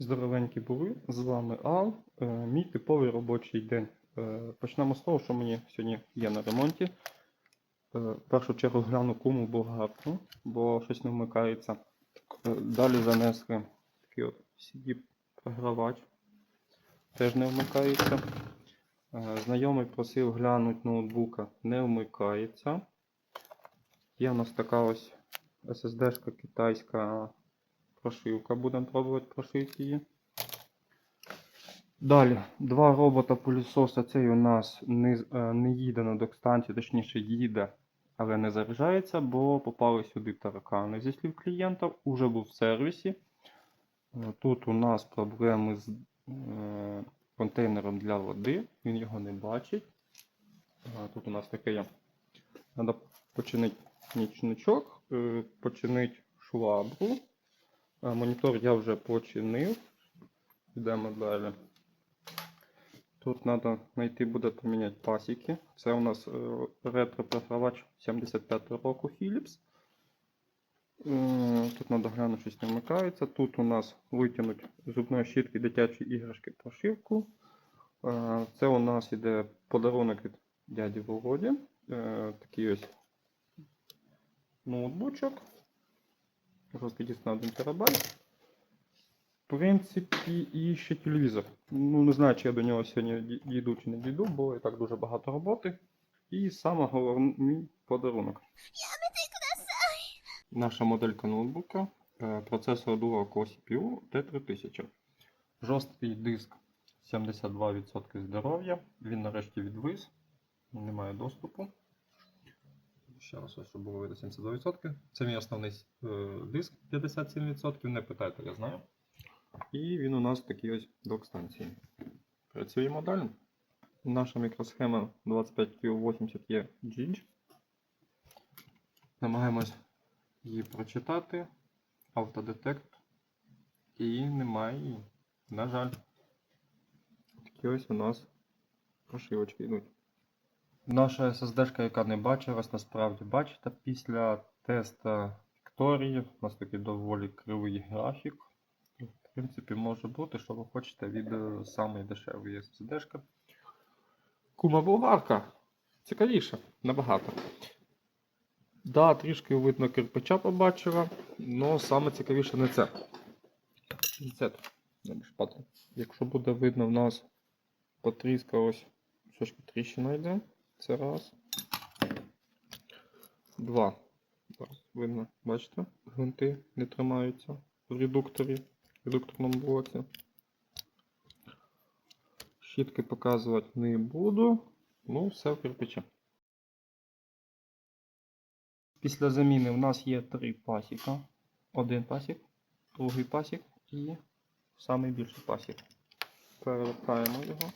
Здоровенькі були, з вами Ал. Е, Мій типовий робочий день. Е, Почнемо з того, що мені сьогодні є на ремонті. Е, В першу чергу гляну куму болгарку, бо щось не вмикається. Далі занесли такий от CD-програвач. Теж не вмикається. Знайомий просив глянути ноутбука, не вмикається. Є у нас така ось SSD-шка китайська прошивка, будемо пробувати прошити її. Далі, два робота пилісоса. Цей у нас не, е, не їде на док-станцію, точніше їде, але не заряджається, бо попали сюди таракани зі слів клієнта, уже був в сервісі. Е, Тут у нас проблеми з е, контейнером для води, він його не бачить. Е, Тут у нас таке. Треба починити нічничок, починити швабру. Монітор я вже починив. Йдемо далі. Тут треба знайти буде поміняти пасіки. Це у нас е, ретро-програвач 75 року Philips. Тут треба глянути, щось не вмикається. Тут у нас витягнути з зубної щітки дитячі іграшки прошивку. Е, Це у нас іде подарунок від дяді Володі. Е, Такий ось ноутбучок. Диск на 1 терабайт. В принципі, і ще телевізор. Ну, не знаю, чи я до нього сьогодні дійду чи не дійду, бо і так дуже багато роботи. І саме головний подарунок. Наша моделька ноутбука. е, Процесор Dual Core CPU T3000. Жорсткий диск 72% здоров'я. Він нарешті відвис. Немає доступу. Ще раз, щоб було видно 72%. Це мій основний е, диск 57%. Не питайте, я знаю. І він у нас такий ось док-станції. Працюємо далі. Наша мікросхема 25Q80 є GIG. Намагаємось її прочитати. Автодетект. І немає. На жаль. Такі ось у нас прошивочки йдуть. Наша SSD, яка не бачилась, насправді бачите, після теста Вікторії у нас такий доволі кривий графік. В принципі, може бути, що ви хочете від е, самої дешевої SSD. Кума болгарка. Цікавіше, набагато. Да, трішки видно кирпича побачила, але саме цікавіше не це. Це. Якщо буде видно, в нас потріскалось трошки тріщина йде. Це раз. Два. Зараз видно, бачите? Гвинти не тримаються в редукторі, в редукторному блоці. Щітки показувати не буду. Ну, все в кирпичі. Після заміни в нас є три пасіка. Один пасік, другий пасік і самий більший пасік. Перевертаємо його.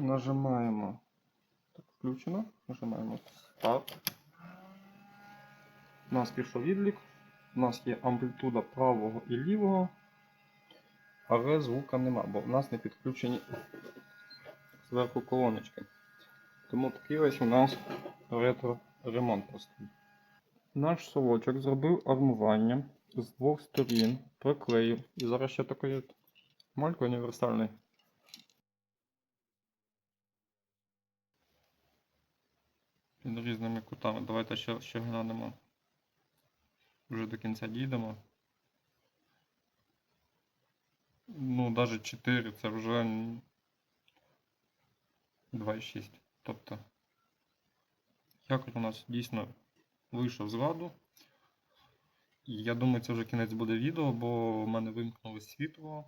Нажимаємо. Так, включено. Нажимаємо старт. У нас пішов відлік. У нас є амплітуда правого і лівого. Але звука нема, бо в нас не підключені зверху колоночки. Тому такий ось у нас ретро-ремонт простий. Наш совочок зробив армування з двох сторін, приклеїв. І зараз ще такий от малько універсальний. Під різними кутами. Давайте ще, ще глянемо. Вже до кінця дійдемо. Ну, навіть 4 це вже 2,6. Тобто, якось у нас дійсно вийшов з ладу. Я думаю, це вже кінець буде відео, бо в мене вимкнуло світло.